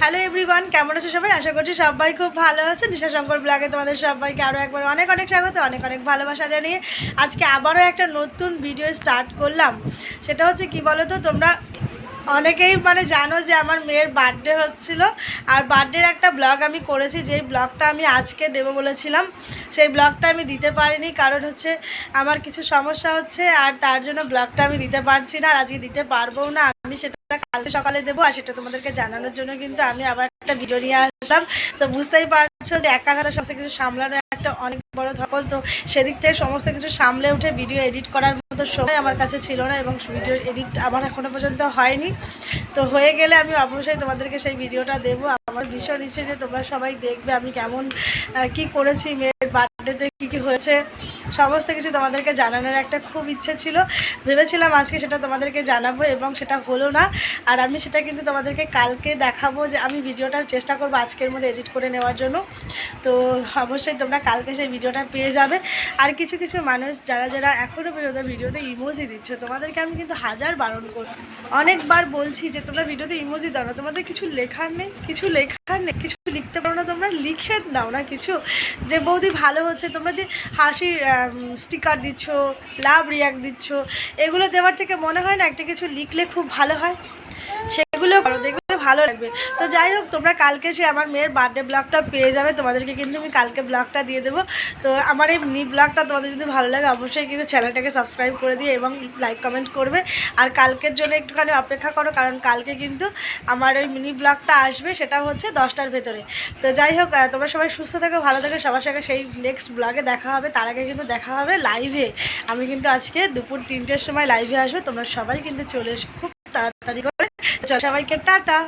Hello everyone কেমন আছো সবাই? আশা করছি সবাই খুব ভালো আছে। নিশা শঙ্কর ব্লগে তোমাদের সবাইকে আরও একবার অনেক অনেক স্বাগত, অনেক অনেক ভালোবাসা জানিয়ে আজকে আবারও একটা নতুন ভিডিও স্টার্ট করলাম। সেটা হচ্ছে কি বলো তো তোমরা অনেকেই মানে জানো যে আমার মেয়ের বার্থডে হচ্ছিল, আর বার্থডের একটা ব্লগ আমি করেছি, যেই ব্লগটা আমি আজকে দেবো বলেছিলাম। সেই ব্লগটা আমি দিতে পারিনি, কারণ হচ্ছে আমার কিছু সমস্যা হচ্ছে, আর তার জন্য ব্লগটা আমি দিতে পারছি না, আর আজকে দিতে পারব না। কালকে সকালে দেবো আর সেটা তোমাদেরকে জানানোর জন্য কিন্তু আমি আবার একটা ভিডিও নিয়ে আসলাম। তো বুঝতেই পারছ যে একা হাতে সমস্ত কিছু সামলানো একটা অনেক বড় ধকল। তো সেদিক থেকে সমস্ত কিছু সামলে উঠে ভিডিও এডিট করার মতো সময় আমার কাছে ছিল না এবং ভিডিও এডিট আমার এখনও পর্যন্ত হয়নি। তো হয়ে গেলে আমি অবশ্যই তোমাদেরকে সেই ভিডিওটা দেবো। আমার ভীষণ ইচ্ছে যে তোমরা সবাই দেখবে আমি কেমন কি করেছি, মেয়ের বার্থডেতে কী কী হয়েছে। সমস্ত কিছু তোমাদেরকে জানানোর একটা খুব ইচ্ছে ছিল। ভেবেছিলাম আজকে সেটা তোমাদেরকে জানাব এবং সেটা হলো না। আর আমি সেটা কিন্তু তোমাদেরকে কালকে দেখাবো যে আমি ভিডিওটা চেষ্টা করব আজকের মধ্যে এডিট করে নেওয়ার জন্য। তো অবশ্যই তোমরা কালকে সেই ভিডিওটা পেয়ে যাবে। আর কিছু কিছু মানুষ যারা যারা এখনও পর্যন্ত ভিডিওতে ইমোজি দিচ্ছে, তোমাদেরকে আমি কিন্তু হাজার বারণ করি, অনেকবার বলছি যে তোমরা ভিডিওতে ইমোজি দাও না। তোমাদের কিছু লেখার নেই, কিছু লেখার নেই, কিছু লিখতে পারো না, তোমরা লিখে দাও না কিছু। যে বৌদি ভালো হচ্ছে, তোমরা যে হাসির স্টিকার দিচ্ছ লাভ রিয়াক্ট দিচ্ছ, এগুলো দেওয়ার থেকে মনে হয় না একটা কিছু লিখলে খুব ভালো হয়? সেগুলো করো, দেখবে ভালো লাগবে। তো যাই হোক, তোমরা কালকে সে আমার মেয়ের বার্থডে ব্লগটা পেয়ে যাবে, তোমাদেরকে কিন্তু আমি কালকে ব্লগটা দিয়ে দেবো। তো আমার এই মিনি ব্লগটা তোমাদের যদি ভালো লাগে, অবশ্যই কিন্তু চ্যানেলটাকে সাবস্ক্রাইব করে দিয়ে এবং লাইক কমেন্ট করবে। আর কালকের জন্য একটুখানি অপেক্ষা করো, কারণ কালকে কিন্তু আমার ওই মিনি ব্লগটা আসবে, সেটা হচ্ছে দশটার ভেতরে। তো যাই হোক তোমরা সবাই সুস্থ থাকো, ভালো থাকো, সবার সঙ্গে সেই নেক্সট ব্লগে দেখা হবে, তার আগে কিন্তু দেখা হবে লাইভে আমি কিন্তু আজকে দুপুর তিনটের সময় লাইভে আসব, তোমরা সবাই কিন্তু চলে এসো। খুব তাড়াতাড়ি করে। সবাইকে টাটা।